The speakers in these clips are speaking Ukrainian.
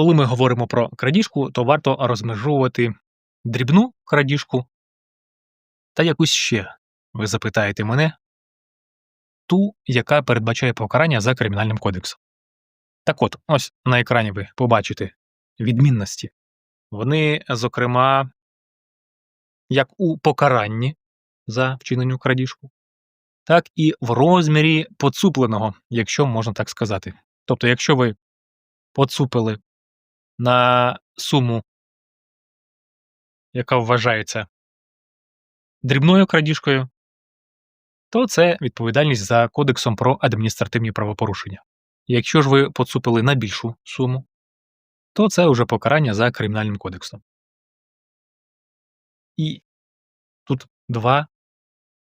коли ми говоримо про крадіжку, то варто розмежовувати дрібну крадіжку та якусь ще, ви запитаєте мене, ту, яка передбачає покарання за кримінальним кодексом. Так от, ось на екрані ви побачите відмінності. Вони, зокрема, як у покаранні за вчинену крадіжку, так і в розмірі поцупленого, якщо можна так сказати. Тобто, якщо ви поцупили на суму, яка вважається дрібною крадіжкою, то це відповідальність за кодексом про адміністративні правопорушення. Якщо ж ви поцупили на більшу суму, то це вже покарання за кримінальним кодексом. І тут два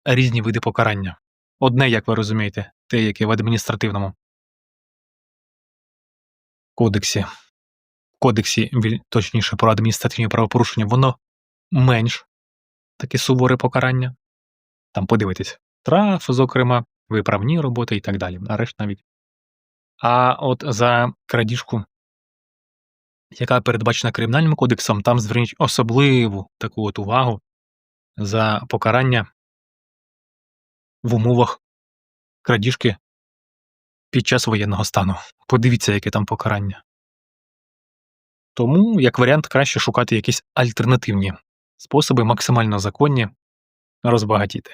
різні види покарання. Одне, як ви розумієте, те, яке в адміністративному кодексі, кодексі, точніше, про адміністративні правопорушення, воно менш таке суворе покарання. Там подивитись, штраф, зокрема, виправні роботи і так далі, арешт навіть. А от за крадіжку, яка передбачена кримінальним кодексом, там зверніть особливу таку от увагу за покарання в умовах крадіжки під час воєнного стану. Подивіться, яке там покарання. Тому, як варіант, краще шукати якісь альтернативні способи максимально законні розбагатіти.